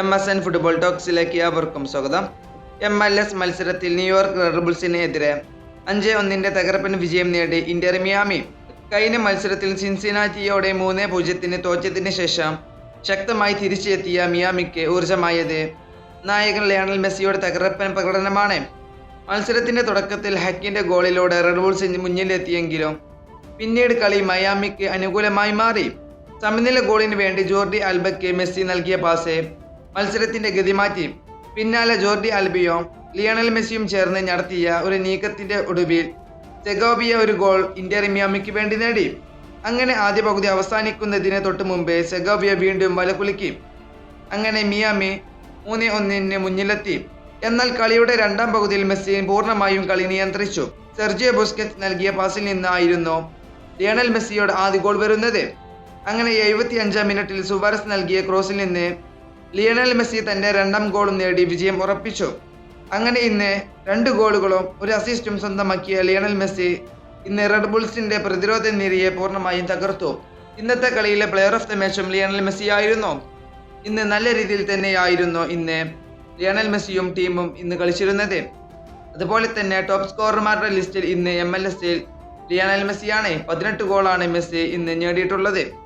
M S N football ടോക്സിലേക്ക് അവർക്കും സ്വാഗതം. എം എൽ എസ് മത്സരത്തിൽ ന്യൂയോർക്ക് റെഡ്ബിൾസിനെതിരെ അഞ്ച് ഒന്നിന്റെ തകർപ്പൻ വിജയം നേടി ഇന്റർ മിയാമി. കഴിഞ്ഞ മത്സരത്തിൽ സിൻസിനാറ്റിയോടെ മൂന്ന് പൂജ്യത്തിന് തോറ്റതിന് ശേഷം ശക്തമായി തിരിച്ചെത്തിയ മിയാമിക്ക് ഊർജമായത് നായകൻ ലയണൽ മെസ്സിയുടെ തകർപ്പൻ പ്രകടനമാണ്. മത്സരത്തിന്റെ തുടക്കത്തിൽ ഹക്കിന്റെ ഗോളിലൂടെ റെഡ്ബുൾസ് മുന്നിലെത്തിയെങ്കിലും പിന്നീട് കളി മയാമിക്ക് അനുകൂലമായി മാറി. സമനില ഗോളിന് വേണ്ടി ജോർഡി ആൽബയ്ക്ക് മെസ്സി നൽകിയ പാസ് മത്സരത്തിന്റെ ഗതി മാറ്റി. പിന്നാലെ ജോർഡി ആൽബിയോ ലിയണൽ മെസ്സിയും ചേർന്ന് നടത്തിയ ഒരു നീക്കത്തിന്റെ ഒടുവിൽ സെഗോബിയ ഒരു ഗോൾ ഇന്ത്യ റിമിയാമിക്ക് വേണ്ടി നേടി. അങ്ങനെ ആദ്യ പകുതി അവസാനിക്കുന്നതിന് തൊട്ട് മുമ്പേ സെഗോബിയ വീണ്ടും വലകുലുക്കി അങ്ങനെ മിയാമി മൂന്ന് ഒന്നിന് മുന്നിലെത്തി. എന്നാൽ കളിയുടെ രണ്ടാം പകുതിയിൽ മെസ്സി പൂർണമായും കളി നിയന്ത്രിച്ചു. സെർജിയോ ബുസ്കറ്റ് നൽകിയ പാസിൽ നിന്നായിരുന്നു ലിയണൽ മെസ്സിയോട് ആദ്യ ഗോൾ വരുന്നത്. അങ്ങനെ എഴുപത്തി അഞ്ചാം മിനിറ്റിൽ സുവാരസ് നൽകിയ ക്രോസിൽ നിന്ന് ലിയണൽ മെസ്സി തന്റെ രണ്ടാം ഗോളും നേടി വിജയം ഉറപ്പിച്ചു. അങ്ങനെ ഇന്ന് രണ്ട് ഗോളുകളും ഒരു അസിസ്റ്റും സ്വന്തമാക്കിയ ലിയണൽ മെസ്സി ഇന്ന് റെഡ് ബുൾസിന്റെ പ്രതിരോധ നിരയെ പൂർണമായും തകർത്തു. ഇന്നത്തെ കളിയിലെ പ്ലെയർ ഓഫ് ദ മാച്ചും ലിയണൽ മെസ്സി ആയിരുന്നു. ഇന്ന് നല്ല രീതിയിൽ തന്നെയായിരുന്നു ഇന്ന് ലിയണൽ മെസ്സിയും ടീമും ഇന്ന് കളിച്ചിരുന്നത്. അതുപോലെ തന്നെ ടോപ്പ് സ്കോറർമാരുടെ ലിസ്റ്റിൽ ഇന്ന് എം എൽ എസിൽ ലിയണൽ മെസ്സിയാണ്. പതിനെട്ട് ഗോളാണ് മെസ്സി ഇന്ന് നേടിയിട്ടുള്ളത്.